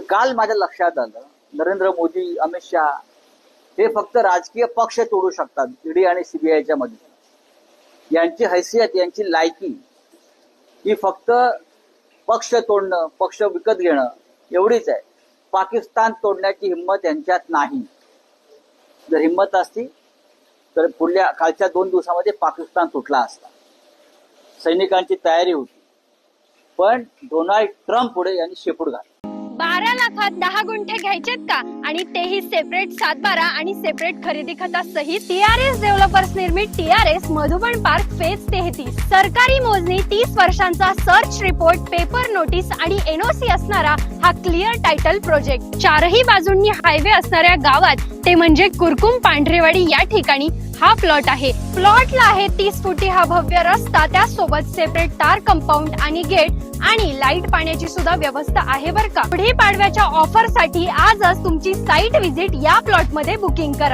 काल माझ्या लक्षात आलं नरेंद्र मोदी अमित शहा हे फक्त राजकीय पक्ष तोडू शकतात ईडी आणि सीबीआयच्या मध्ये यांची हैसियत यांची लायकी ही फक्त पक्ष तोडणं पक्ष विकत घेणं एवढीच आहे. पाकिस्तान तोडण्याची हिंमत यांच्यात नाही. जर हिंमत असती तर पुढल्या कालच्या दोन दिवसामध्ये पाकिस्तान तुटला असता. सैनिकांची तयारी होती. पण डोनाल्ड ट्रम्प पुढे यांनी शेपूट घातला. बारा लाखात दहा गुंठे घ्यायचेत का? आणि तेही सेपरेट सातबारा आणि सेपरेट खरेदी खता सहित टीआरएस डेव्हलपर्स निर्मित टीआरएस मधुबन पार्क फेज तेहतीस. सरकारी मोजणी तीस वर्षांचा सर्च रिपोर्ट पेपर नोटीस आणि एनओसी असणारा हा क्लिअर टायटल प्रोजेक्ट चारही बाजूंनी हायवे असणाऱ्या गावात ते म्हणजे कुरकुम पांढरेवाडी या ठिकाणी हा प्लॉट आहे. प्लॉटला आहे तीस फुटी हा भव्य रस्ता. त्यासोबत सेपरेट तार कंपाऊंड आणि गेट आणि लाइट पाण्याची सुद्धा व्यवस्था आहे बर का. पुढे पाडव्याच्या ऑफरसाठी आजच तुमची साईट व्हिजिट या प्लॉटमध्ये बुकिंग करा.